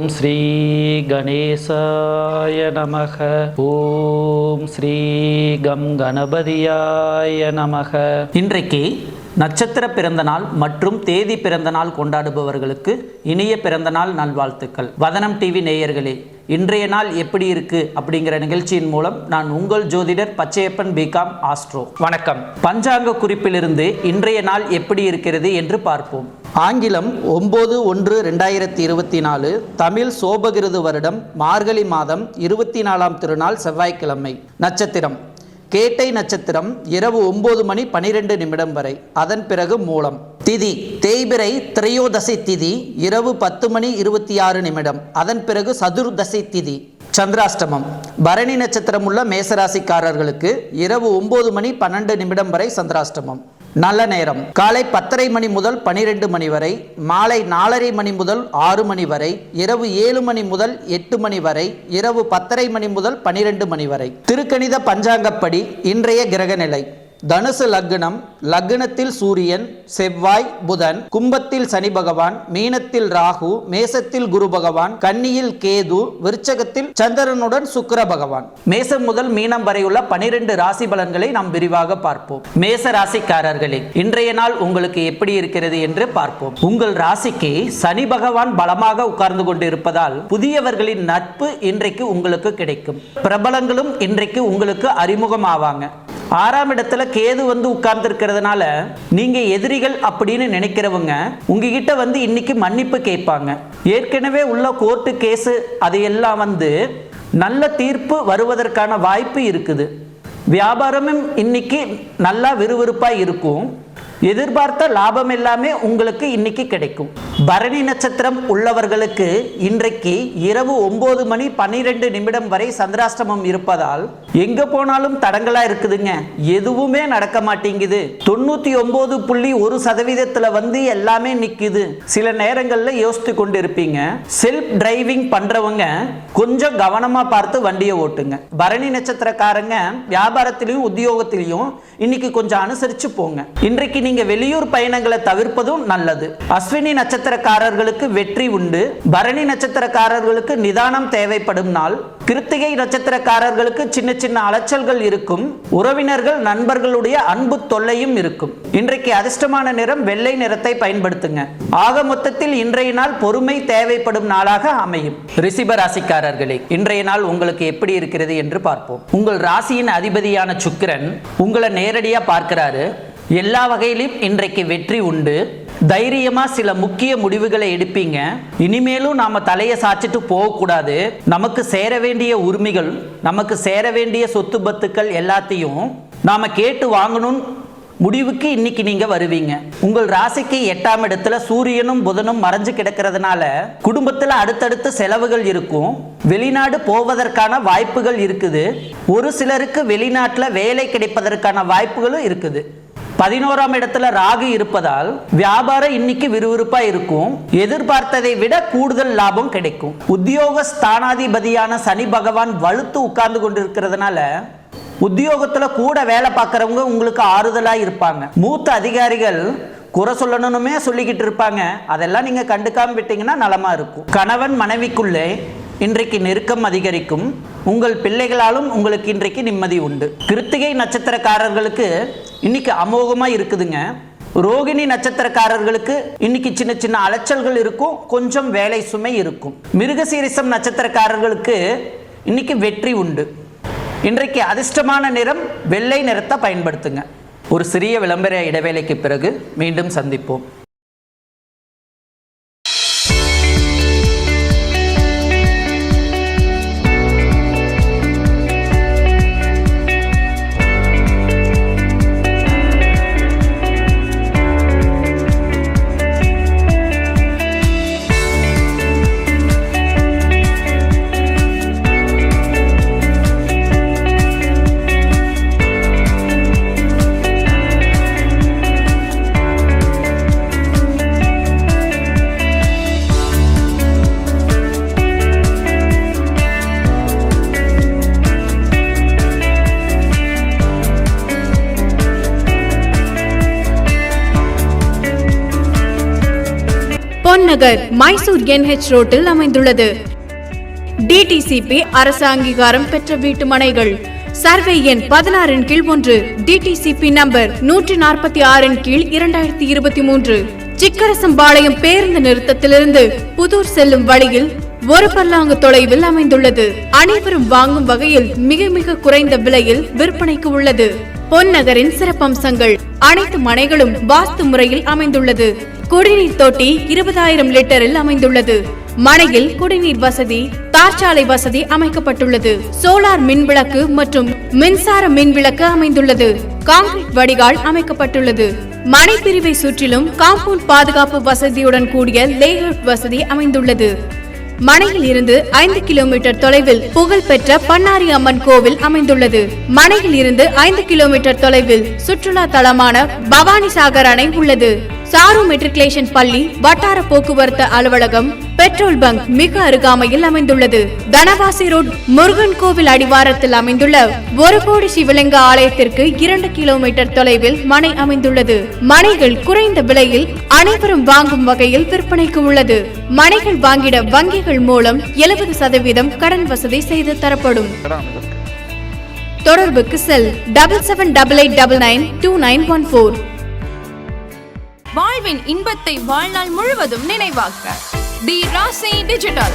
ஓம் ஸ்ரீ கணேசாய நமக. ஓம் ஸ்ரீ கம் கணபதியாய நமக. இன்றைக்கு நட்சத்திர பிறந்த நாள் மற்றும் தேதி பிறந்த நாள் கொண்டாடுபவர்களுக்கு இனிய பிறந்த நாள் நல்வாழ்த்துக்கள். வதனம் டிவி நேயர்களே இன்றைய நாள் எப்படி இருக்கு அப்படிங்கிற நிகழ்ச்சியின் மூலம் நான் உங்கள் ஜோதிடர் பச்சையப்பன் பிகாம் ஆஸ்ட்ரோ. வணக்கம். பஞ்சாங்க குறிப்பிலிருந்து இன்றைய நாள் எப்படி இருக்கிறது என்று பார்ப்போம். ஆங்கிலம் ஒம்பது ஒன்று ரெண்டாயிரத்தி இருபத்தி நாலு தமிழ் சோபகிருது வருடம் மார்கழி மாதம் இருபத்தி நாலாம் திருநாள் செவ்வாய்க்கிழமை. நட்சத்திரம். கேட்டை நட்சத்திரம் இரவு ஒன்பது மணி பனிரெண்டு நிமிடம் வரை. அதன் பிறகு மூலம். திதி. தேய்பிரை திரையோதசை திதி இரவு பத்து மணி இருபத்தி ஆறு நிமிடம். அதன் பிறகு சதுர்தசை திதி. சந்திராஷ்டமம். பரணி நட்சத்திரம் உள்ள மேசராசிக்காரர்களுக்கு இரவு ஒன்பது மணி பன்னெண்டு நிமிடம் வரை சந்திராஷ்டமம். நல்ல நேரம். காலை பத்தரை மணி முதல் பனிரெண்டு மணி வரை மாலை நாலரை மணி முதல் ஆறு மணி வரை இரவு ஏழு மணி முதல் எட்டு மணி வரை இரவு பத்தரை மணி முதல் பனிரெண்டு மணி வரை. திருக்கணித பஞ்சாங்கப்படி இன்றைய கிரக நிலை தனுசு லக்னம் லக்னத்தில் சூரியன் செவ்வாய் புதன் கும்பத்தில் சனி பகவான் மீனத்தில் ராகு மேசத்தில் குரு பகவான் கன்னியில் கேது விருச்சகத்தில் சந்திரனுடன் சுக்கர பகவான். மேசம் முதல் மீனம் வரையுள்ள பனிரெண்டு ராசி பலன்களை நாம் விரிவாக பார்ப்போம். மேச ராசிக்காரர்களே இன்றைய நாள் உங்களுக்கு எப்படி இருக்கிறது என்று பார்ப்போம். உங்கள் ராசிக்கு சனி பகவான் பலமாக உட்கார்ந்து கொண்டு இருப்பதால் புதியவர்களின் நட்பு இன்றைக்கு உங்களுக்கு கிடைக்கும். பிரபலங்களும் இன்றைக்கு உங்களுக்கு அறிமுகம் ஆவாங்க ஆறாம் இடத்துல கேது வந்து உட்கார்ந்து இருக்கிறதுனால நீங்க எதிரிகள் அப்படின்னு நினைக்கிறவங்க உங்ககிட்ட வந்து இன்னைக்கு மன்னிப்பு கேட்பாங்க. ஏற்கனவே உள்ள கோர்ட்டு கேஸு அதையெல்லாம் வந்து நல்ல தீர்ப்பு வருவதற்கான வாய்ப்பு இருக்குது. வியாபாரமும் இன்னைக்கு நல்லா விறுவிறுப்பாக இருக்கும். எதிர்பார்த்த லாபம் எல்லாமே உங்களுக்கு இன்னைக்கு கிடைக்கும். பரணி நட்சத்திரம் உள்ளவர்களுக்கு இன்றைக்கு இரவு ஒன்பது மணி பன்னிரெண்டு நிமிடம் வரை சந்திராஷ்டமம் இருப்பதால் எங்க போனாலும் தடங்களா இருக்குதுங்க. எதுவுமே நடக்க மாட்டேங்குது. தொண்ணூத்தி ஒன்பது புள்ளி ஒரு சதவீதத்துல வந்து எல்லாமே நிக்குது. சில நேரங்கள்ல யோசித்து கொண்டு இருப்பீங்க செல்ஃப் டிரைவிங் பண்றவங்க கொஞ்சம் கவனமா பார்த்து வண்டியை ஓட்டுங்க. பரணி நட்சத்திரக்காரங்க வியாபாரத்திலையும் உத்தியோகத்திலையும் இன்னைக்கு கொஞ்சம் அனுசரிச்சு போங்க. இன்றைக்கு நீங்க வெளியூர் பயணங்களை தவிர்ப்பதும் நல்லது. அஸ்வினி நட்சத்திரக்காரர்களுக்கு வெற்றி உண்டு. பரணி நட்சத்திரக்காரர்களுக்கு நிதானம் தேவைப்படும் நாள். கிருத்திகை நட்சத்திரக்காரர்களுக்கு சின்ன சின்ன அலைச்சல்கள் இருக்கும். உறவினர்கள் நண்பர்களுடைய அன்பு தொல்லையும் இருக்கும். இன்றைக்கு அதிர்ஷ்டமான நிறம் வெள்ளை நிறத்தை பயன்படுத்துங்க. ஆக மொத்தத்தில் இன்றைய நாள் பொறுமை தேவைப்படும் நாளாக அமையும். ரிசிப ராசிக்காரர்களே இன்றைய நாள் உங்களுக்கு எப்படி இருக்கிறது என்று பார்ப்போம். உங்கள் ராசியின் அதிபதியான சுக்கிரன் உங்களை நேரடியாக பார்க்கிறாரு. எல்லா வகையிலும் இன்றைக்கு வெற்றி உண்டு. தைரியமா சில முக்கிய முடிவுகளை எடுப்பீங்க. இனிமேலும் நாம தலையை சாச்சிட்டு போகக்கூடாது. நமக்கு சேர வேண்டிய உரிமைகள் நமக்கு சேர வேண்டிய சொத்து பத்துக்கள் எல்லாத்தையும் நாம கேட்டு வாங்கணும். முடிவுக்கு இன்னைக்கு நீங்க வருவீங்க. உங்கள் ராசிக்கு எட்டாம் இடத்துல சூரியனும் புதனும் மறைஞ்சு கிடக்கிறதுனால குடும்பத்துல அடுத்தடுத்து செலவுகள் இருக்கும். வெளிநாடு போவதற்கான வாய்ப்புகள் இருக்குது. ஒரு சிலருக்கு வெளிநாட்டுல வேலை கிடைப்பதற்கான வாய்ப்புகளும் இருக்குது. பதினோராம் இடத்துல ராகு இருப்பதால் வியாபாரம் இன்னைக்கு விறுவிறுப்பா இருக்கும். எதிர்பார்த்ததை விட கூடுதல் லாபம் கிடைக்கும். உத்தியோக ஸ்தானாதிபதியான சனி பகவான் வலுத்து உட்கார்ந்து கொண்டிருக்கிறதுனால உத்தியோகத்துல கூட வேலை பார்க்கறவங்க உங்களுக்கு ஆறுதலா இருப்பாங்க. மூத்த அதிகாரிகள் குறை சொல்லணுமே சொல்லிக்கிட்டு இருப்பாங்க. அதெல்லாம் நீங்க கண்டுக்காம விட்டீங்கன்னா நலமா இருக்கும். கணவன் மனைவிக்குள்ளே இன்றைக்கு நெருக்கம் அதிகரிக்கும். உங்கள் பிள்ளைகளாலும் உங்களுக்கு இன்றைக்கு நிம்மதி உண்டு. கிருத்திகை நட்சத்திரக்காரர்களுக்கு இன்னைக்கு அமோகமாக இருக்குதுங்க. ரோகிணி நட்சத்திரக்காரர்களுக்கு இன்னைக்கு சின்ன சின்ன அலைச்சல்கள் இருக்கும். கொஞ்சம் வேலை சுமை இருக்கும். மிருகசீரிசம் நட்சத்திரக்காரர்களுக்கு இன்னைக்கு வெற்றி உண்டு. இன்றைக்கு அதிர்ஷ்டமான நிறம் வெள்ளை நிறத்தை பயன்படுத்துங்க. ஒரு சிறிய விளம்பர இடைவேளைக்கு பிறகு மீண்டும் சந்திப்போம். மைசூர் என்ஹெச் ரோட்டில் அமைந்துள்ளது. டிடிசிபி அரசு அங்கீகாரம் பெற்ற வீட்டு மனைகள். சர்வே எண் பதினாறின் கீழ் ஒன்று டிடிசிபி நம்பர் நூற்றி நாற்பத்தி ஆறின் கீழ் இரண்டாயிரத்தி இருபத்தி மூன்று. சிக்கரசம்பாளையம் பேருந்து நிறுத்தத்திலிருந்து புதூர் செல்லும் வழியில் ஒரு பல்லாங்கு தொலைவில் அமைந்துள்ளது. அனைவரும் வாங்கும் வகையில் மிக மிக குறைந்த விலையில் விற்பனைக்கு உள்ளது. பொன்னகரின் சிறப்பம்சங்கள். அனைத்து மனைகளும் வாஸ்து முறையில் அமைந்துள்ளது. குடிநீர் தொட்டி இருபதாயிரம் லிட்டரில் அமைந்துள்ளது. மனையில் குடிநீர் வசதி தார்ச்சாலை வசதி அமைக்கப்பட்டுள்ளது. சோலார் மின் விளக்கு மற்றும் மின்சார மின் விளக்கு அமைந்துள்ளது. காங்கிரீட் வடிகால் அமைக்கப்பட்டுள்ளது. மனை பிரிவை சுற்றிலும் காம்பவுண்ட் பாதுகாப்பு வசதியுடன் கூடிய லேஅவுட் வசதி அமைந்துள்ளது. மனையில் இருந்து ஐந்து கிலோமீட்டர் தொலைவில் புகழ்பெற்ற பண்ணாரி அம்மன் கோவில் அமைந்துள்ளது. மனையில் இருந்து ஐந்து கிலோமீட்டர் தொலைவில் சுற்றுலா தலமான பவானி சாகர் அணை உள்ளது. சாரு மெட்ரிகுலேஷன் பள்ளி வட்டார போக்குவரத்து அலுவலகம் பெட்ரோல் பங்க் மிக அருகாமையில் அமைந்துள்ளது. தனவாசி ரோட் முருகன் கோவில் அடிவாரத்தில் அமைந்துள்ள ஒரு கோடி சிவலிங்க ஆலயத்திற்கு இரண்டு கிலோமீட்டர் தொலைவில் மனை அமைந்துள்ளது. மனைகள் குறைந்த விலையில் அனைவரும் வாங்கும் வகையில் விற்பனைக்கு உள்ளது. மனைகள் வாங்கிட வங்கிகள் மூலம் எழுபது சதவீதம் கடன் வசதி செய்து தரப்படும். தொடர்புக்கு cell double seven double eight double nine two nine one four வாழ்வின் இன்பத்தை வாழ்நாள் முழுவதும் நினைவாக்க. தி ராசி டிஜிட்டல்.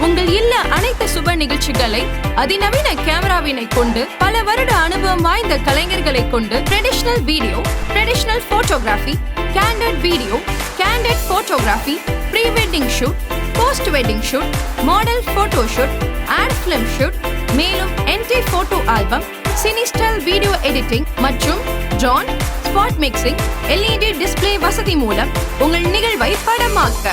உங்கள் இல்ல அனைத்து சுப நிகழ்ச்சிகளை அதிநவீன கேமராவினை கொண்டு பல வருட அனுபவம் வாய்ந்த கலைஞர்களை கொண்டு traditional video traditional photography candid video candid photography pre wedding shoot post wedding shoot model photo shoot ad film shoot மேலும் என்டி photo album cine style video editing மற்றும் ஜான் ஸ்பாட் மிக்சிங் எல்இடி டிஸ்ப்ளே வசதி மூலம் உங்கள் நிகழ்வை படமாக்க.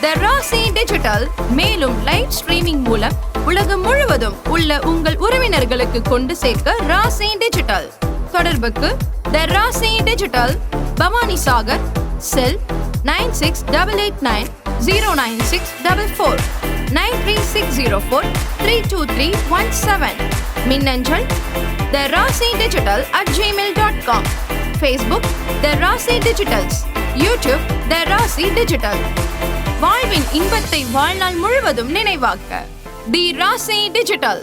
த ராசி டிஜிட்டல் மேலும் live streaming மூலம் உலகம் முழுவதும் உள்ள உங்கள் உறவினர்களுக்கு கொண்டு சேர்க்க ராசி டிஜிட்டல் தொடர்புக்கு the Rasi digital Bhavani Sagar cell nine six double eight nine zero nine six double four nine three six zero four three two three one seven மின்னஞ்சல் the Rasi digital at Gmail dot com Facebook the Rasi digitals YouTube the Rasi digital வாழ்வின் இன்பத்தை வாழ்நாள் முழுவதும் நினைவாக்க தி ராசி digital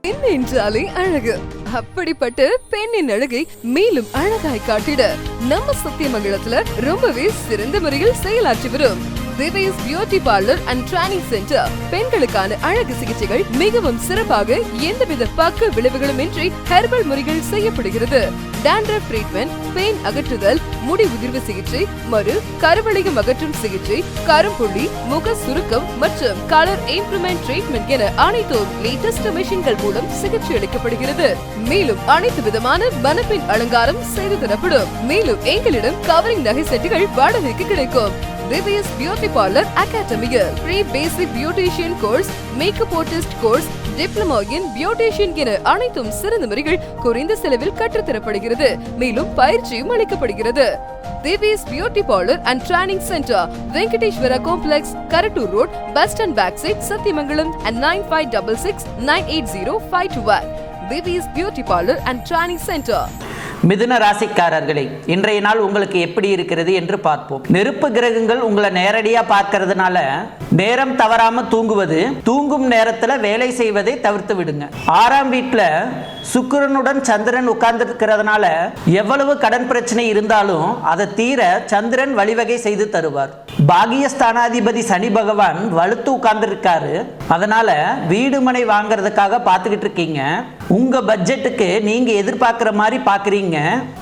பெண் என்றாலே அழகு. அப்படிப்பட்ட பெண்ணின் அழகை மேலும் அழகாய் காட்டிட நம்ம சத்தியமங்கலத்துல ரொம்பவே சிறந்த முறையில் செயலாற்றி வரும். Dives beauty parlour and training centre. பெண்களுக்கான அழகு சிகிச்சைகள் மிகவும் சிறப்பாக எந்தவித பக்க விளைவுகளும் இன்றி ஹெர்பல் முறைகள் செய்யப்படுகிறது. டேண்ட்ரஃப் ட்ரீட்மெண்ட் பெயின் அகற்றுதல் முடி உதிர்வு சிகிச்சை மறு கருவளையம் அகற்றும் சிகிச்சை கரும்புள்ளி முக சுருக்கம் மற்றும் கலர் இம்ப்ரூவ்மெண்ட் ட்ரீட்மெண்ட் என அனைத்தும் லேட்டஸ்ட் மிஷின்கள் மூலம் சிகிச்சை அளிக்கப்படுகிறது. மேலும் அனைத்து விதமான மனப்பின் அலங்காரம் செய்து தரப்படும். மேலும் எங்களிடம் கவரிங் நகை செட்டுகள் வாடகைக்கு கிடைக்கும். திவ்யஸ் பியூட்டி பார்லர் அகாடமியில் free basic beautician course makeup artist course diploma in beautician என அனைத்தும் சிறந்த முறைகள் குறைந்த செலவில் கற்றுத்தரப்படுகிறது. மேலும் பயிற்சியும் அளிக்கப்படுகிறது. Devis beauty parlour and training centre Venkateswara complex Karattur road bus stand back side Sathyamangalam and nine five double six nine eight zero five two one Devis beauty parlour and training centre மிதுன ராசிக்காரர்களே இன்றைய நாள் உங்களுக்கு எப்படி இருக்கிறது என்று பார்ப்போம். நெருப்பு கிரகங்கள் உங்களை நேரடியாக பார்க்கறதுனால நேரம் தவறாம தூங்குவது தூங்கும் நேரத்துல வேலை செய்வதை தவிர்த்து விடுங்க. ஆறாம் வீட்டுல சுக்கிரனுடன் சந்திரன் உட்கார்ந்துருக்கிறதுனால எவ்வளவு கடன் பிரச்சனை இருந்தாலும் அதை தீர சந்திரன் வழிவகை செய்து தருவார். பாகியஸ்தானாதிபதி சனி பகவான் வலுத்து உட்கார்ந்துருக்காரு. அதனால வீடு மனை வாங்குறதுக்காக பார்த்துக்கிட்டு இருக்கீங்க. உங்க பட்ஜெட்டுக்கு நீங்க எதிர்பார்க்கிற மாதிரி பாக்குறீங்க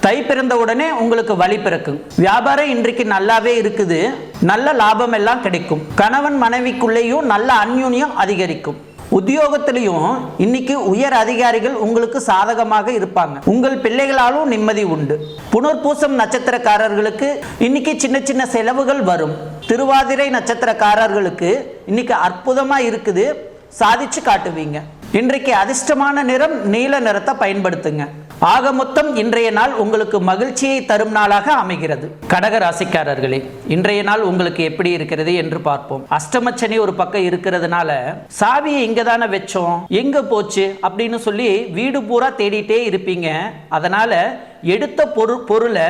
தை பிறந்த உடனே உங்களுக்கு வழி பிறக்கும். வியாபாரம் இன்றைக்கு நல்லாவே இருக்குது. நல்ல லாபம் எல்லாம் கிடைக்கும். கணவன் மனைவிக்குள்ளேயும் நல்ல அந்யூன்யம் அதிகரிக்கும். உத்தியோகத்திலையும் இன்னைக்கு உயர் அதிகாரிகள் உங்களுக்கு சாதகமாக இருப்பாங்க. உங்கள் பிள்ளைகளாலும் நிம்மதி உண்டு. புனர்பூசம் நட்சத்திரக்காரர்களுக்கு இன்னைக்கு சின்ன சின்ன செலவுகள் வரும். திருவாதிரை நட்சத்திரக்காரர்களுக்கு இன்னைக்கு அற்புதமா இருக்குது. சாதிச்சு காட்டுவீங்க. இன்றைக்கு அதிர்ஷ்டமான நிறம் நீல நிறத்தை பயன்படுத்துங்க. ஆக மொத்தம் இன்றைய நாள் உங்களுக்கு மகிழ்ச்சியை தரும் நாளாக அமைகிறது. கடக ராசிக்காரர்களே இன்றைய நாள் உங்களுக்கு எப்படி இருக்கிறது என்று பார்ப்போம். அஷ்டமச்சனி ஒரு பக்கம் இருக்கிறதுனால சாவியை இங்க தானே வச்சோம் எங்க போச்சு அப்படின்னு சொல்லி வீடு பூரா தேடிட்டே இருப்பீங்க. அதனால எடுத்த பொரு பொருளை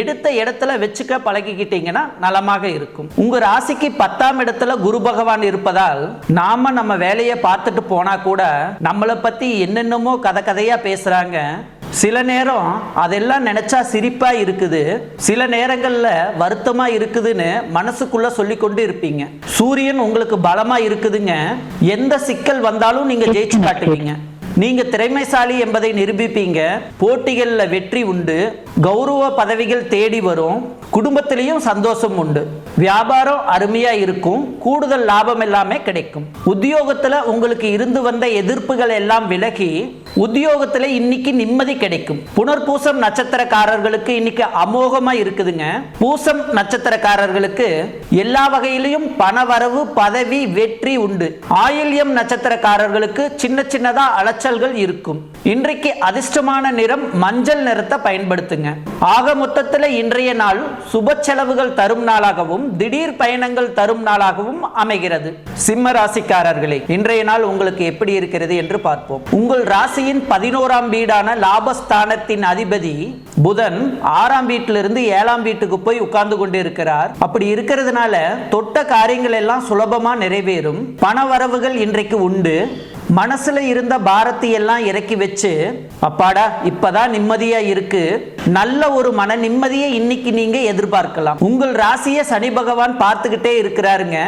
எடுத்த இடத்துல வச்சுக்க பழகிக்கிட்டீங்கன்னா நலமாக இருக்கும். உங்க ராசிக்கு பத்தாம் இடத்துல குரு பகவான் இருப்பதால் நாம நம்ம வேலையை பார்த்துட்டு போனா கூட நம்மளை பத்தி என்னென்னமோ கதை கதையா பேசுறாங்க. சில நேரம் அதெல்லாம் நினைச்சா சிரிப்பா இருக்குது. சில நேரங்கள்ல வருத்தமா இருக்குதுன்னு மனசுக்குள்ள சொல்லி கொண்டு இருப்பீங்க. சூரியன் உங்களுக்கு பலமா இருக்குதுங்க. எந்த சிக்கல் வந்தாலும் நீங்க ஜெயிச்சு காட்டுவீங்க. நீங்க திறமைசாலி என்பதை நிரூபிப்பீங்க. போட்டிகளில் வெற்றி உண்டு. கௌரவ பதவிகள் தேடி வரும். குடும்பத்திலையும் சந்தோஷம் உண்டு. வியாபாரம் அருமையாக இருக்கும் கூடுதல் லாபம் எல்லாமே கிடைக்கும். உத்தியோகத்தில் உங்களுக்கு இருந்து வந்த எதிர்ப்புகள் எல்லாம் விலகி உத்தியோகத்தில் இன்னைக்கு நிம்மதி கிடைக்கும். புனர்பூசம் நட்சத்திரக்காரர்களுக்கு இன்னைக்கு அமோகமாக இருக்குதுங்க. பூசம் நட்சத்திரக்காரர்களுக்கு எல்லா வகையிலையும் பணவரவு பதவி வெற்றி உண்டு. ஆயில்யம் நட்சத்திரக்காரர்களுக்கு சின்ன சின்னதாக அலைச்சல்கள் இருக்கும். இன்றைக்கு அதிர்ஷ்டமான நிறம் மஞ்சள் நிறத்தை பயன்படுத்துங்க. ஆக மொத்தத்தில் இன்றைய நாள் சுப செலவுகள் தரும் நாளாகவும் திடீர் பயணங்கள் தரும் நாளாகவும் அமைகிறது. சிம்ம ராசிக்காரர்களே இன்றைய நாள் உங்களுக்கு எப்படி இருக்கிறது என்று பார்ப்போம். உங்கள் ராசியின் பதினோராம் வீடான லாபஸ்தானத்தின் அதிபதி புதன் ஆறாம் வீட்டிலிருந்து ஏழாம் வீட்டுக்கு போய் உட்கார்ந்து கொண்டு இருக்கிறார் அப்படி இருக்கிறதுனால தொட்ட காரியங்கள் எல்லாம் சுலபமா நிறைவேறும். பண வரவுகள் இன்றைக்கு உண்டு. மனசுல இருந்த பாரத்தை எல்லாம் இறக்கி வச்சு அப்பாடா இப்பதான் நிம்மதியா இருக்கு. நல்ல ஒரு மன நிம்மதியை இன்னைக்கு நீங்க எதிர்பார்க்கலாம். உங்கள் ராசியை சனி பகவான் பார்த்துக்கிட்டே இருக்கிறாருங்க.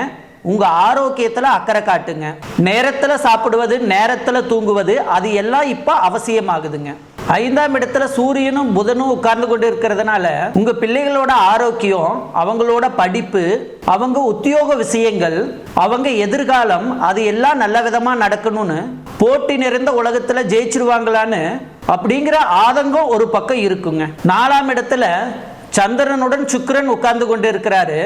உங்க ஆரோக்கியத்துல அக்கறை காட்டுங்க. நேரத்துல சாப்பிடுவது நேரத்துல தூங்குவது அது எல்லாம் இப்ப அவசியமாகுதுங்க. ஐந்தாம் இடத்துல சூரியனும் புதனும் உட்கார்ந்து கொண்டு இருக்கிறதுனால உங்க பிள்ளைகளோட ஆரோக்கியம் அவங்களோட படிப்பு அவங்க உத்தியோக விஷயங்கள் அவங்க எதிர்காலம் அது எல்லாம் நல்ல விதமா நடக்கணும்னு போட்டி நிறைந்த உலகத்துல ஜெயிச்சிருவாங்களான்னு அப்படிங்கிற ஆதங்கம் ஒரு பக்கம் இருக்குங்க. நாலாம் இடத்துல சந்திரனுடன் சுக்கிரன் உட்கார்ந்து கொண்டு இருக்கிறாரு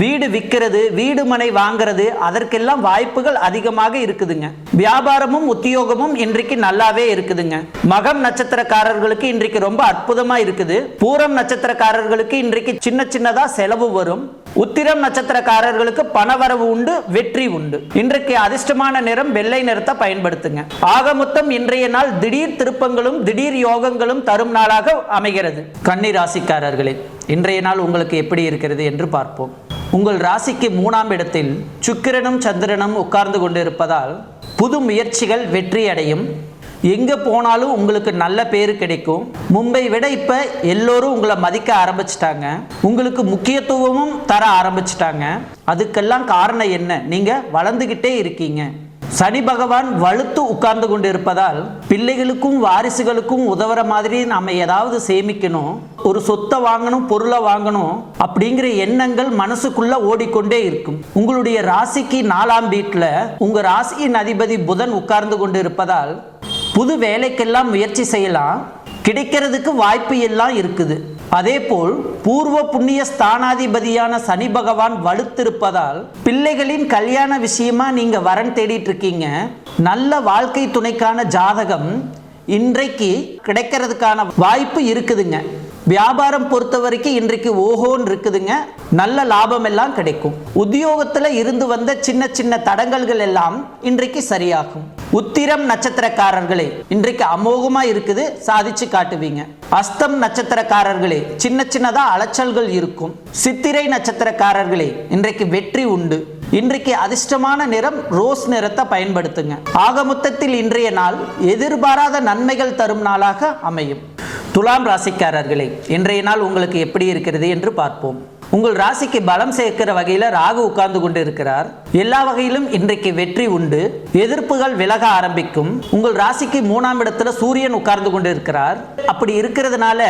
வீடு விற்கிறது வீடு மனை வாங்குறது அதற்கெல்லாம் வாய்ப்புகள் அதிகமாக இருக்குதுங்க. வியாபாரமும் உத்தியோகமும் இன்றைக்கு நல்லாவே இருக்குதுங்க. மகம் நட்சத்திரக்காரர்களுக்கு இன்றைக்கு ரொம்ப அற்புதமா இருக்குது. பூரம் நட்சத்திரக்காரர்களுக்கு இன்றைக்கு சின்ன சின்னதா செலவு வரும். உத்திரம் நட்சத்திரக்காரர்களுக்கு பணவரவு உண்டு வெற்றி உண்டு. இன்றைக்கு அதிர்ஷ்டமான நிறம் வெள்ளை நிறத்தை பயன்படுத்துங்க. ஆக மொத்தம் இன்றைய நாள் திடீர் திருப்பங்களும் திடீர் யோகங்களும் தரும் நாளாக அமைகிறது. கன்னி ராசிக்காரர்களே இன்றைய நாள் உங்களுக்கு எப்படி இருக்கிறது என்று பார்ப்போம். உங்கள் ராசிக்கு மூணாம் இடத்தில் சுக்கிரனும் சந்திரனும் உட்கார்ந்து கொண்டிருப்பதால் புது முயற்சிகள் வெற்றி அடையும் எங்கே போனாலும் உங்களுக்கு நல்ல பேர் கிடைக்கும். மும்பை விட இப்போ எல்லோரும் உங்களை மதிக்க ஆரம்பிச்சிட்டாங்க. உங்களுக்கு முக்கியத்துவமும் தர ஆரம்பிச்சிட்டாங்க. அதுக்கெல்லாம் காரணம் என்ன? நீங்கள் வளர்ந்துக்கிட்டே இருக்கீங்க. சனி பகவான் வலுத்து உட்கார்ந்து கொண்டு இருப்பதால் பிள்ளைகளுக்கும் வாரிசுகளுக்கும் உதவுற மாதிரி நாம ஏதாவது சேமிக்கணும். ஒரு சொத்தை வாங்கணும் பொருளை வாங்கணும் அப்படிங்கிற எண்ணங்கள் மனசுக்குள்ள ஓடிக்கொண்டே இருக்கும். உங்களுடைய ராசிக்கு நாலாம் வீட்டில் உங்க ராசியின் அதிபதி புதன் உட்கார்ந்து கொண்டு இருப்பதால் புது வேலைக்கெல்லாம் முயற்சி செய்யலாம் கிடைக்கிறதுக்கு வாய்ப்பு எல்லாம் இருக்குது. அதேபோல் பூர்வ புண்ணிய ஸ்தானாதிபதியான சனி பகவான் வலுத்திருப்பதால் பிள்ளைகளின் கல்யாண விஷயமா நீங்க வரன் தேடிட்டு இருக்கீங்க. நல்ல வாழ்க்கை துணைக்கான ஜாதகம் இன்றைக்கு கிடைக்கிறதுக்கான வாய்ப்பு இருக்குதுங்க. வியாபாரம் பொறுத்த வரைக்கும் இன்றைக்கு ஓஹோன்னு இருக்குதுங்க. நல்ல லாபம் எல்லாம் கிடைக்கும். உத்தியோகத்துல இருந்து வந்த சின்ன சின்ன தடங்கல்கள் எல்லாம் இன்றைக்கு சரியாகும். உத்திரம் நட்சத்திரக்காரர்களே இன்றைக்கு அமோகமா இருக்குது சாதிச்சு காட்டுவீங்க. அஸ்தம் நட்சத்திரக்காரர்களே சின்ன சின்னதா அலைச்சல்கள் இருக்கும். சித்திரை நட்சத்திரக்காரர்களே இன்றைக்கு வெற்றி உண்டு. இன்றைக்கு அதிர்ஷ்டமான நிறம் ரோஸ் நிறத்தை பயன்படுத்துங்க. ஆக மொத்தத்தில் இன்றைய நாள் எதிர்பாராத நன்மைகள் தரும் நாளாக அமையும். துலாம் ராசிக்காரர்களே இன்றைய நாள் உங்களுக்கு எப்படி இருக்கிறது என்று பார்ப்போம். உங்கள் ராசிக்கு பலம் சேர்க்கிற வகையில் ராகு உட்கார்ந்து கொண்டு இருக்கிறார் எல்லா வகையிலும் இன்றைக்கு வெற்றி உண்டு. எதிர்ப்புகள் விலக ஆரம்பிக்கும். உங்கள் ராசிக்கு மூணாம் இடத்துல சூரியன் உட்கார்ந்து கொண்டு இருக்கிறார் அப்படி இருக்கிறதுனால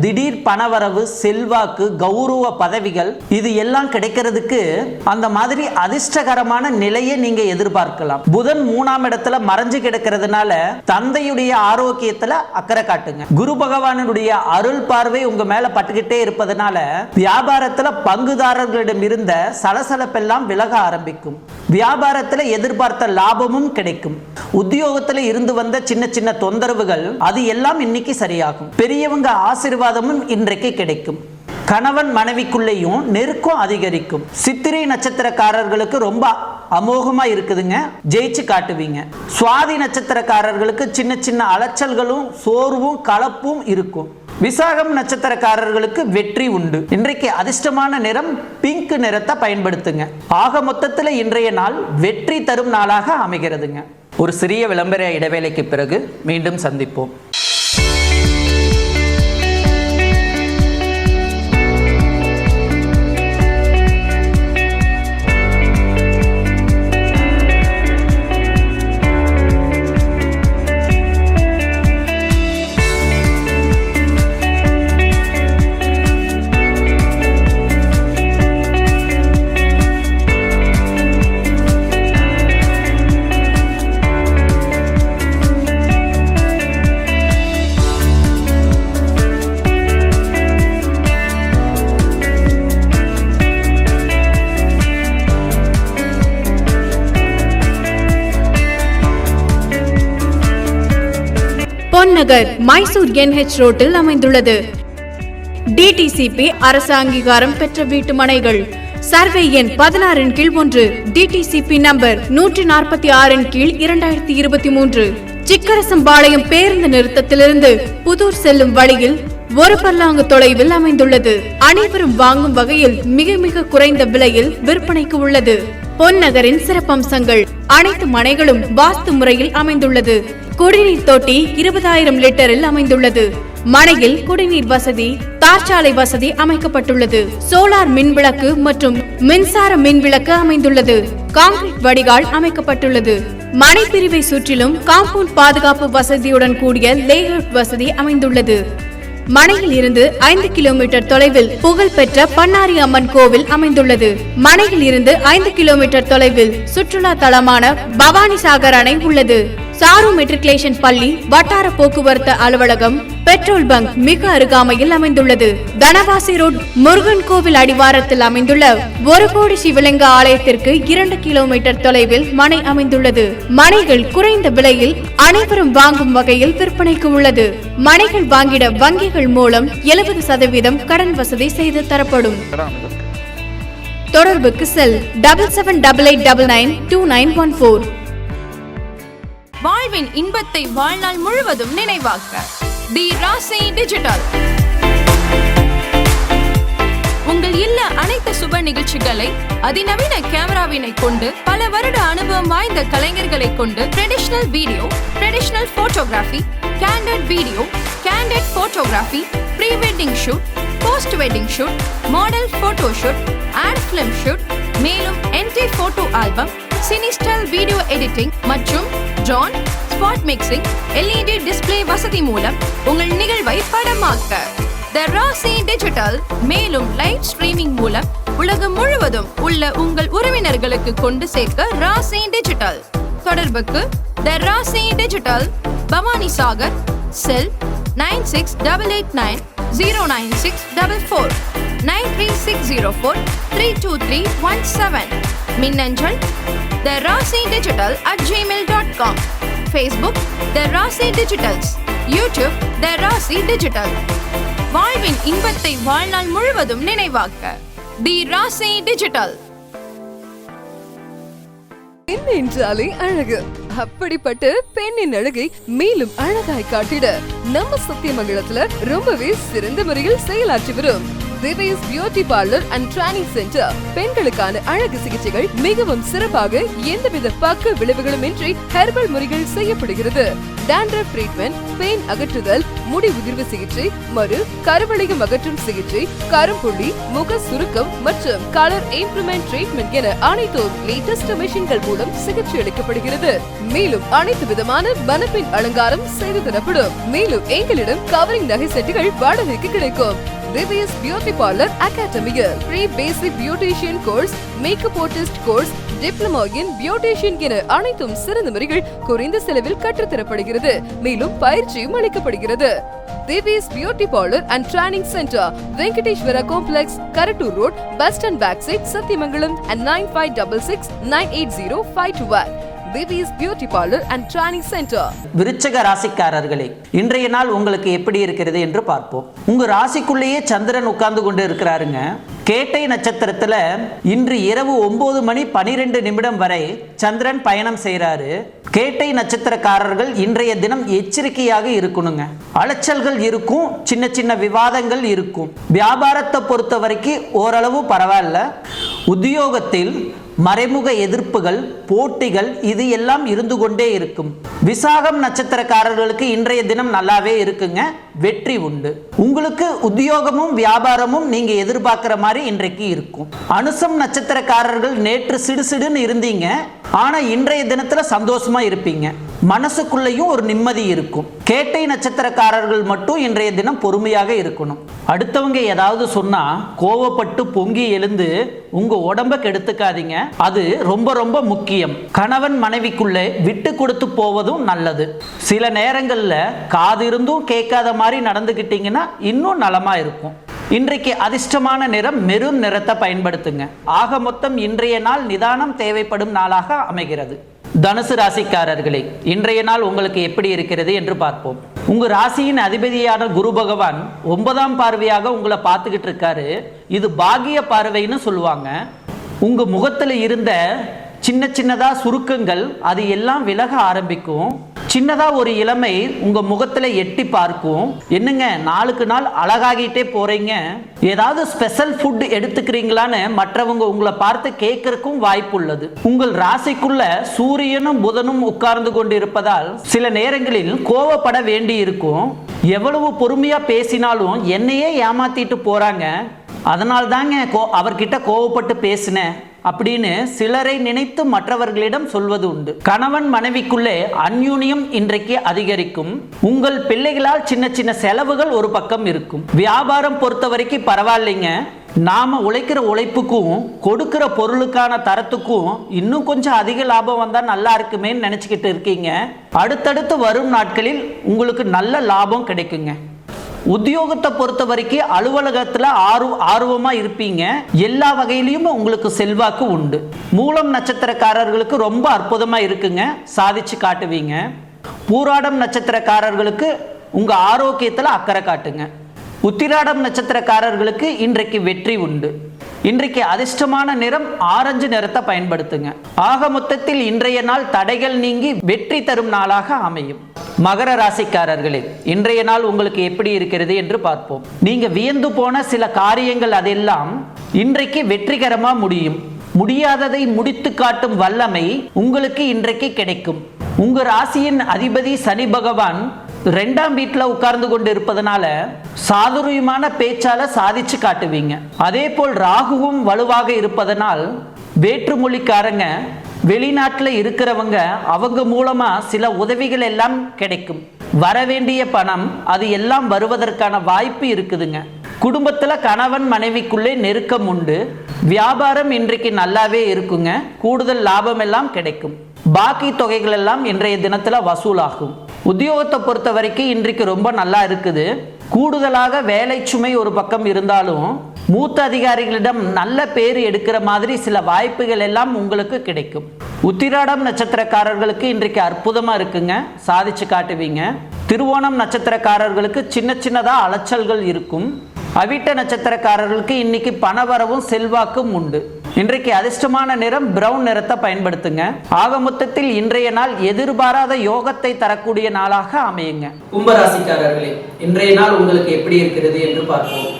திடீர் பணவரவு செல்வாக்கு கௌரவ பதவிகள் இது எல்லாம் கிடைக்கிறதுக்கு அந்த மாதிரி அதிர்ஷ்டகரமான நிலையை நீங்க எதிர்பார்க்கலாம். புதன் மூணாம் இடத்துல மறைஞ்சு கிடக்கிறதுனால தந்தையுடைய ஆரோக்கியத்துல அக்கறை காட்டுங்க. குரு பகவானுடைய அருள் பார்வை உங்க மேல பட்டுக்கிட்டே இருப்பதனால வியாபாரத்துல பங்குதாரர்களிடம் இருந்த சலசலப்பெல்லாம் விலக ஆரம்பிக்கும். வியாபாரத்துல எதிர்பார்த்த லாபமும் கிடைக்கும். உத்தியோகத்துல இருந்து வந்த சின்ன சின்ன தொந்தரவுகள் அது எல்லாம் இன்னைக்கு சரியாகும். பெரியவங்க ஆசீர்வாதமும் இன்றைக்கு கிடைக்கும். கணவன் மனைவிக்குள்ளேயும் நெருக்கம் அதிகரிக்கும். சித்திரை நட்சத்திரக்காரர்களுக்கு ரொம்ப அமோகமா இருக்குதுங்க. ஜெயிச்சு காட்டுவீங்க. சுவாதி நட்சத்திரக்காரர்களுக்கு சின்ன சின்ன அலைச்சல்களும் சோர்வும் கலப்பும் இருக்கும். விசாகம் நட்சத்திரக்காரர்களுக்கு வெற்றி உண்டு. இன்றைக்கு அதிர்ஷ்டமான நிறம் பிங்க் நிறத்தை பயன்படுத்துங்க. ஆக மொத்தத்தில் இன்றைய நாள் வெற்றி தரும் நாளாக அமைகிறதுங்க. ஒரு சிறிய விளம்பர இடைவேளைக்கு பிறகு மீண்டும் சந்திப்போம். பொன்னகர் மைசூர் என்ஹெச் ரோட்டில் அமைந்துள்ளது. டிடிசிபி அரசு அங்கீகாரம் பெற்ற வீட்டு மனைகள் சர்வே எண் பதினாறின் கீழ் ஒன்று டிடிசிபி நம்பர் நூற்றி நாற்பத்தி ஆறின் கீழ் இரண்டாயிரத்தி இருபத்தி மூன்று. சிக்கரசம்பாளையம் பேருந்து நிறுத்தத்திலிருந்து புதூர் செல்லும் வழியில் ஒரு பல்லாங்கு தொலைவில் அமைந்துள்ளது. அனைவரும் வாங்கும் வகையில் மிக மிக குறைந்த விலையில் விற்பனைக்கு உள்ளது. பொன்னகரின் சிறப்பம்சங்கள். அனைத்து மனைகளும் வாஸ்து முறையில் அமைந்துள்ளது. குடிநீர் தொட்டி இருபதாயிரம் லிட்டரில் அமைந்துள்ளது. மனையில் குடிநீர் வசதி தார்ச்சாலை வசதி அமைக்கப்பட்டுள்ளது. சோலார் மின்விளக்கு மற்றும் மின்சார மின்விளக்கு அமைந்துள்ளது. காங்கிரீட் வடிகால் அமைக்கப்பட்டுள்ளது. மனை பிரிவை சுற்றிலும் காம்பவுண்ட் பாதுகாப்பு வசதியுடன் கூடிய லேஅவுட் வசதி அமைந்துள்ளது. மனையில் இருந்து ஐந்து கிலோமீட்டர் தொலைவில் புகழ்பெற்ற பண்ணாரி அம்மன் கோவில் அமைந்துள்ளது. மனையில் இருந்து ஐந்து கிலோமீட்டர் தொலைவில் சுற்றுலா தலமான பவானி சாகர் அணை உள்ளது. சாரு மெட்ரிகுலேஷன் பள்ளி வட்டார போக்குவரத்து அலுவலகம் பெட்ரோல் பங்க் மிக அருகாமையில் அமைந்துள்ளது. தனவாசி ரோட் முருகன் கோவில் அடிவாரத்தில் அமைந்துள்ள ஒரு கோடி சிவலிங்க ஆலயத்திற்கு இரண்டு கிலோமீட்டர் தொலைவில் மனை அமைந்துள்ளது. மனைகள் குறைந்த விலையில் அனைவரும் வாங்கும் வகையில் விற்பனைக்கு உள்ளது. மனைகள் வாங்கிட வங்கிகள் மூலம் எழுபது சதவீதம் கடன் வசதி செய்து தரப்படும். தொடர்புக்கு cell double seven double eight double nine two nine one four வாழ்வின் இன்பத்தை வாழ்நாள் முழுவதும் நினைவாக்க. தி ராசி டிஜிட்டல் உங்கள் இல்ல அனைத்து சுப நிகழ்ச்சிகளை அதிநவீன கேமராவினை கொண்டு பல வருட அனுபவம் வாய்ந்த கலைஞர்களை கொண்டு traditional video traditional photography candid video candid photography pre wedding shoot post wedding shoot model photo shoot ad film shoot மேலும் என்டி photo album cine style video editing மற்றும் ஜான் ஸ்பாட் மிக்சிங் எல்இடி டிஸ்ப்ளே வசதி மூலம் உங்கள் நிகழ்வை படமாக்க. த ராசி டிஜிட்டல் மேலும் live streaming மூலம் உலகம் முழுவதும் உள்ள உங்கள் உறவினர்களுக்கு கொண்டு சேர்க்க ராசி டிஜிட்டல் தொடர்புக்கு the Rasi digital Bhavani Sagar cell nine six double eight nine zero nine six double four nine three six zero four three two three one seven மின்னஞ்சல் the Rasi digital at Gmail dot com Facebook the Rasi digitals YouTube the Rasi digital வாழ்வின் இன்பத்தை வாழ்நாள் முழுவதும் நினைவாக்க தி ராசி digital பெண் என்றாலே அழகு. அப்படிப்பட்ட பெண்ணின் அழகை மேலும் அழகாய் காட்டிட நம்ம சத்தியமங்கலத்துல ரொம்பவே சிறந்த முறையில் செயலாற்றி வரும். Dives beauty parlour and training centre. பெண்களுக்கான அழகு சிகிச்சைகள் மிகவும் சிறப்பாக எந்தவித பக்க விளைவுகளும் இன்றி ஹெர்பல் முறைகள் செய்யப்படுகிறது. dandruff ட்ரீட்மெண்ட் பெயின் அகற்றுதல் முடி உதிர்வு சிகிச்சை மறு கருவளையம் அகற்றும் சிகிச்சை கரும்புள்ளி முக சுருக்கம் மற்றும் கலர் இம்ப்ரூவ்மெண்ட் ட்ரீட்மெண்ட் என அனைத்தும் லேட்டஸ்ட் மிஷின்கள் மூலம் சிகிச்சை அளிக்கப்படுகிறது. மேலும் அனைத்து விதமான மனப்பின் அலங்காரம் செய்து தரப்படும். மேலும் எங்களிடம் கவரிங் நகை செட்டுகள் வாடகைக்கு கிடைக்கும். திவ்யஸ் பியூட்டி பார்லர் அகாடமியில் free basic beautician course makeup artist course diploma in beautician என அனைத்தும் சிறந்த முறைகள் குறைந்த செலவில் கற்றுத்தரப்படுகிறது. மேலும் பயிற்சியும் அளிக்கப்படுகிறது. Divyas beauty parlour and training centre Venkateswara complex Karattur road bus stand back side Sathyamangalam and nine five double six nine eight zero five two one Divis beauty parlour and training centre விருச்சக ராசிக்காரர்களே இன்றைய நாள் உங்களுக்கு எப்படி இருக்கிறது என்று பார்ப்போம். உங்க ராசிக்குள்ளேயே சந்திரன் உட்கார்ந்து கொண்டு இருக்கிறாருங்க. கேட்டை நட்சத்திரத்துல இன்று இரவு ஒன்பது மணி பனிரெண்டு நிமிடம் வரை சந்திரன் பயணம் செய்கிறாரு கேட்டை நட்சத்திரக்காரர்கள் இன்றைய தினம் எச்சரிக்கையாக இருக்கணுங்க. அலைச்சல்கள் இருக்கும் சின்ன சின்ன விவாதங்கள் இருக்கும். வியாபாரத்தை பொறுத்த வரைக்கும் ஓரளவு பரவாயில்ல. உத்தியோகத்தில் மறைமுக எதிர்ப்புகள் போட்டிகள் இது எல்லாம் இருந்து கொண்டே இருக்கும். விசாகம் நட்சத்திரக்காரர்களுக்கு இன்றைய தினம் நல்லாவே இருக்குங்க. வெற்றி உண்டு. உங்களுக்கு உத்தியோகமும் வியாபாரமும் நீங்க எதிர்பார்க்கிற மாதிரி இன்றைக்கு இருக்கும். அனுசம் நட்சத்திரக்காரர்கள் நேற்று சிடுசிடுன்னு இருந்தீங்க. ஆனா இன்றைய தினத்துல சந்தோஷமா இருப்பீங்க. மனசுக்குள்ளேயும் ஒரு நிம்மதி இருக்கும். கேட்டை நட்சத்திரக்காரர்கள் மட்டும் இன்றைய தினம் பொறுமையாக இருக்கணும். அடுத்தவங்க ஏதாவது சொன்னா கோவப்பட்டு பொங்கி எழுந்து உங்க உடம்ப கெடுத்துக்காதீங்க. அது ரொம்ப ரொம்ப முக்கியம். கணவன் மனைவிக்குள்ளே விட்டு கொடுத்து போவதும் நல்லது. சில நேரங்கள்ல காது இருந்தும் கேட்காத மாதிரி நடந்துக்கிட்டீங்கன்னா இன்னும் நலமா இருக்கும். இன்றைக்கு அதிர்ஷ்டமான நிறம் மெரும் நிறத்தை பயன்படுத்துங்க. ஆக மொத்தம் இன்றைய நாள் நிதானம் தேவைப்படும் நாளாக அமைகிறது. தனுசு ராசிக்காரர்களே இன்றைய நாள் உங்களுக்கு எப்படி இருக்கிறது என்று பார்ப்போம். உங்க ராசியின் அதிபதியான குரு பகவான் ஒன்பதாம் பார்வையாக உங்களை பார்த்துக்கிட்டு இருக்காரு. இது பாகிய பார்வைன்னு சொல்லுவாங்க. உங்க முகத்துல இருந்த சின்ன சின்னதா சுருக்கங்கள் அது எல்லாம் விலக ஆரம்பிக்கும். சின்னதா ஒரு இளமை உங்க முகத்துல எட்டி பார்க்கும். என்னங்க நாளுக்கு நாள் அழகாகிட்டே போறீங்க? ஏதாவது ஸ்பெஷல் ஃபுட் எடுத்துக்கிறீங்களான்னு மற்றவங்க உங்களை பார்த்து கேட்கறதுக்கும் வாய்ப்பு உள்ளது உங்கள் ராசிக்குள்ள சூரியனும் புதனும் உட்கார்ந்து கொண்டு இருப்பதால் சில நேரங்களில் கோவப்பட வேண்டி இருக்கும் எவ்வளவு பொறுமையா பேசினாலும் என்னையே ஏமாத்திட்டு போறாங்க. அதனால் தாங்க கோ அவர்கிட்ட கோவப்பட்டு பேசினேன். அப்படின்னு சிலரை நினைத்து மற்றவர்களிடம் சொல்வது உண்டு. கணவன் மனைவிக்குள்ளே அந்யூனியம் இன்றைக்கு அதிகரிக்கும். உங்கள் பிள்ளைகளால் சின்ன சின்ன செலவுகள் ஒரு பக்கம் இருக்கும். வியாபாரம் பொறுத்த வரைக்கும் பரவாயில்லைங்க. நாம உழைக்கிற உழைப்புக்கும் கொடுக்கிற பொருளுக்கான தரத்துக்கும் இன்னும் கொஞ்சம் அதிக லாபம் வந்தா நல்லா இருக்குமேன்னு நினைச்சுக்கிட்டு இருக்கீங்க. அடுத்தடுத்து வரும் நாட்களில் உங்களுக்கு நல்ல லாபம் கிடைக்குங்க. உத்தியோகத்தை பொறுத்த வரைக்கும் அலுவலகத்தில் ஆர்வ ஆர்வமாக இருப்பீங்க. எல்லா வகையிலையும் உங்களுக்கு செல்வாக்கு உண்டு. மூலம் நட்சத்திரக்காரர்களுக்கு ரொம்ப அற்புதமாக இருக்குங்க. சாதிச்சு காட்டுவீங்க. பூராடம் நட்சத்திரக்காரர்களுக்கு உங்கள் ஆரோக்கியத்தில் அக்கறை காட்டுங்க. உத்திராடம் நட்சத்திரக்காரர்களுக்கு இன்றைக்கு வெற்றி உண்டு. இன்றைக்கு அதிர்ஷ்டமான நிறம் ஆரஞ்சு நிறத்தை பயன்படுத்துங்க. ஆக மொத்தத்தில் இன்றைய நாள் தடைகள் நீங்கி வெற்றி தரும் நாளாக அமையும். மகர ராசிக்காரர்களே இன்றைய நாள் உங்களுக்கு எப்படி இருக்கிறது என்று பார்ப்போம். நீங்க வியந்து போன சில காரியங்கள் அதெல்லாம் இன்றைக்கு வெற்றிகரமா முடியும். முடியாததை முடித்து காட்டும் வல்லமை உங்களுக்கு இன்றைக்கு கிடைக்கும். உங்க ராசியின் அதிபதி சனி பகவான் ரெண்டாம் வீட்டில் உட்கார்ந்து கொண்டு இருப்பதனால சாதுரியமான பேச்சால சாதிச்சு காட்டுவீங்க. அதே போல் ராகுவும் வலுவாக இருப்பதனால் வேற்றுமொழிக்காரங்க வெளிநாட்டில் இருக்கிறவங்க அவங்க மூலமா சில உதவிகள் எல்லாம் கிடைக்கும். வரவேண்டிய பணம் அது எல்லாம் வருவதற்கான வாய்ப்பு இருக்குதுங்க. குடும்பத்தில் கணவன் மனைவிக்குள்ளே நெருக்கம் உண்டு. வியாபாரம் இன்றைக்கு நல்லாவே இருக்குங்க. கூடுதல் லாபம் எல்லாம் கிடைக்கும். பாக்கி தொகைகள் எல்லாம் இன்றைய தினத்தில் வசூலாகும். உத்தியோகத்தை பொறுத்த வரைக்கும் இன்றைக்கு ரொம்ப நல்லா இருக்குது. கூடுதலாக வேலை சுமை ஒரு பக்கம் இருந்தாலும் மூத்த அதிகாரிகளிடம் நல்ல பேர் எடுக்கிற மாதிரி சில வாய்ப்புகள் எல்லாம் உங்களுக்கு கிடைக்கும். உத்திராடம் நட்சத்திரக்காரர்களுக்கு இன்றைக்கு அற்புதமா இருக்குங்க. சாதிச்சு காட்டுவீங்க. திருவோணம் நட்சத்திரக்காரர்களுக்கு சின்ன சின்னதா அலைச்சல்கள் இருக்கும். அவிட்ட நட்சத்திரக்காரர்களுக்கு இன்னைக்கு பணவரவும் செல்வாக்கும் உண்டு. இன்றைக்கு அதிர்ஷ்டமான நிறம் பிரவுன் நிறத்தை பயன்படுத்துங்க. ஆக மொத்தத்தில் இன்றைய நாள் எதிர்பாராத யோகத்தை தரக்கூடிய நாளாக அமையுங்க. கும்பராசிக்காரர்களே இன்றைய நாள் உங்களுக்கு எப்படி இருக்கிறது என்று பார்ப்போம்.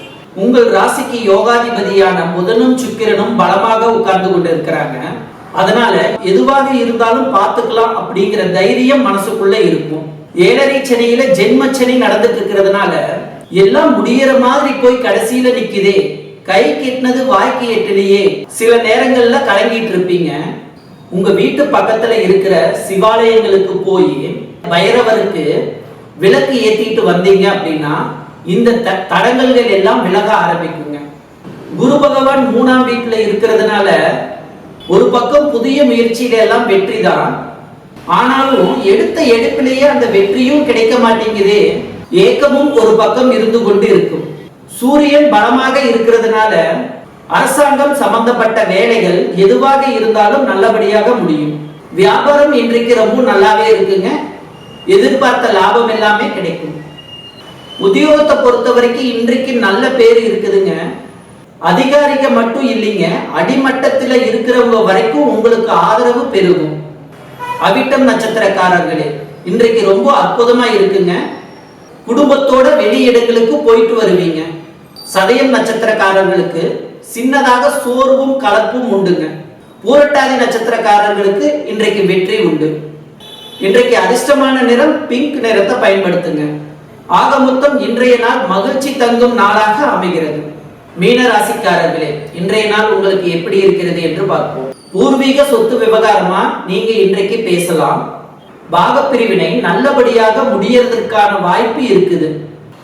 உங்கள் ராசிக்கு யோகாதிபதியான புதனும் சுக்கிரனும் பலமாக உட்கார்ந்து கொண்டு இருக்கிறாங்க அதனால எதுவாக இருந்தாலும் பார்த்துக்கலாம் அப்படிங்கிற தைரியம் மனசுக்குள்ள இருக்கும். ஏழரை சனியில ஜென்ம சனி நடந்துட்டு இருக்கிறதுனால எல்லாம் முடியற மாதிரி போய் கடைசியில நிக்குதே. கை கெட்டினது வாய்க்கு எட்டலையே சில நேரங்கள்ல கலங்கிட்டு இருப்பீங்க. உங்க வீட்டு பக்கத்துல இருக்கிற சிவாலயங்களுக்கு போய் பைரவருக்கு விளக்கு ஏத்திட்டு வந்தீங்க அப்படின்னா இந்த த- தடங்கல்கள் எல்லாம் விலக ஆரம்பிக்குங்க. குரு பகவான் மூணாம் வீட்டுல இருக்கிறதுனால ஒரு பக்கம் புதிய முயற்சியில எல்லாம் வெற்றி தான். ஆனாலும் எடுத்த எடுப்பிலேயே அந்த வெற்றியும் கிடைக்க மாட்டேங்குதே. ஏக்கமும் ஒரு பக்கம் இருந்து கொண்டு இருக்கும் சூரியன் பலமாக இருக்கிறதுனால அரசாங்கம் சம்பந்தப்பட்ட வேலைகள் எதுவாக இருந்தாலும் நல்லபடியாக முடியும். வியாபாரம் இன்றைக்கு ரொம்ப நல்லாவே இருக்குங்க. எதிர்பார்த்த லாபம் எல்லாமே கிடைக்கும். உத்தியோகத்தை பொறுத்த வரைக்கும் இன்றைக்கு நல்ல பேர் இருக்குதுங்க. அதிகாரிக மட்டும் இல்லைங்க. அடிமட்டத்தில் இருக்கிறவங்க வரைக்கும் உங்களுக்கு ஆதரவு பெருகும். அவிட்டம் நட்சத்திரக்காரர்களே இன்றைக்கு ரொம்ப அற்புதமா இருக்குங்க. குடும்பத்தோட வெளி இடங்களுக்கு போயிட்டு வருவீங்க. சதயம் நட்சத்திரக்காரர்களுக்கு சின்னதாக சோர்வும் கலப்பும் உண்டுங்க. பூரட்டாதி நட்சத்திரக்காரர்களுக்கு இன்றைக்கு வெற்றி உண்டு. இன்றைக்கு அதிர்ஷ்டமான நிறம் பிங்க் நிறத்தை பயன்படுத்துங்க. ஆக மொத்தம் இன்றைய நாள் மகிழ்ச்சி தங்கும் நாளாக அமைகிறது. மீன ராசிக்காரர்களே இன்றைய நாள் உங்களுக்கு எப்படி இருக்கிறது என்று பார்ப்போம். பூர்வீக சொத்து விவகாரமா? நீங்க இன்றைக்கு பேசலாம். பாகப்பிரிவினை நல்லபடியாக முடியறதற்கான வாய்ப்பு இருக்குது.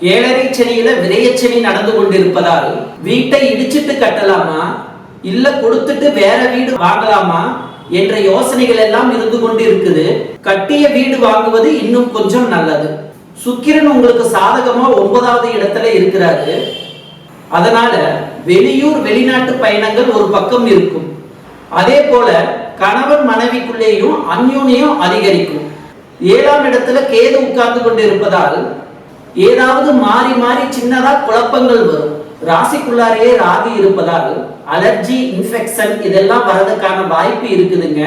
ஏழரை சனியில விரையச்சனி நடந்து கொண்டிருப்பதால் வீட்டை இடிச்சிட்டு கட்டலாமா? இல்ல கொடுத்துட்டு வேற வீடு வாங்கலாமா? என்ற யோசனைகள் எல்லாம் இருந்து கொண்டு இருக்குது கட்டிய வீடு வாங்குவது இன்னும் கொஞ்சம் நல்லது. சுக்கிரன் உங்களுக்கு சாதகமா ஒன்பதாவது இடத்துல இருக்கிறாரு. அதனால வெளியூர் வெளிநாட்டு பயணங்கள் ஒரு பக்கம் இருக்கும். அதே போல கணவன் மனைவிக்குள்ளேயும் அந்யோன்யம் அதிகரிக்கும். ஏழாம் இடத்துல கேது உட்கார்ந்து கொண்டு இருப்பதால் ஏதாவது மாறி மாறி சின்னதா குழப்பங்கள் வரும். ராசிக்குள்ளாரையே ராகு இருப்பதால் அலர்ஜி இன்ஃபெக்ஷன் இதெல்லாம் வரதுக்கான வாய்ப்பு இருக்குதுங்க.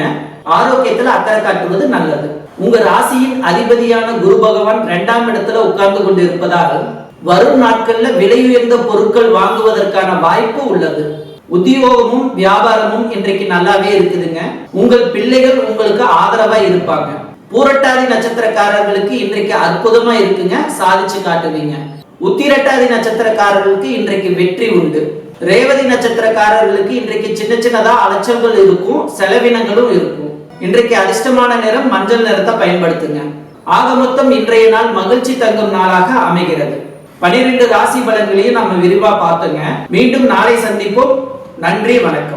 ஆரோக்கியத்துல அக்கறை காட்டுவது நல்லது. உங்க ராசியின் அதிபதியான குரு பகவான் இரண்டாம் இடத்துல உட்கார்ந்து கொண்டு இருப்பதால் வரும் நாட்கள்ல விலை உயர்ந்த பொருட்கள் வாங்குவதற்கான வாய்ப்பு உள்ளது. உத்தியோகமும் வியாபாரமும் இன்றைக்கு நல்லாவே இருக்குதுங்க. உங்கள் பிள்ளைகள் உங்களுக்கு ஆதரவா இருப்பாங்க. பூரட்டாதி நட்சத்திரக்காரர்களுக்கு இன்றைக்கு அற்புதமா இருக்குங்க. சாதிச்சு காட்டுவீங்க. உத்திரட்டாதி நட்சத்திரக்காரர்களுக்கு இன்றைக்கு வெற்றி உண்டு. ரேவதி நட்சத்திரக்காரர்களுக்கு இன்றைக்கு சின்ன சின்னதா அலைச்சல்கள் இருக்கும் செலவினங்களும் இருக்கும். இன்றைக்கு அதிர்ஷ்டமான நிறம் மஞ்சள் நிறத்தை பயன்படுத்துங்க. ஆக மொத்தம் இன்றைய நாள் மகிழ்ச்சி தங்கும் நாளாக அமைகிறது. பனிரெண்டு ராசி பலன்களையும் நம்ம விரிவா பார்த்துங்க. மீண்டும் நாளை சந்திப்போம். நன்றி வணக்கம்.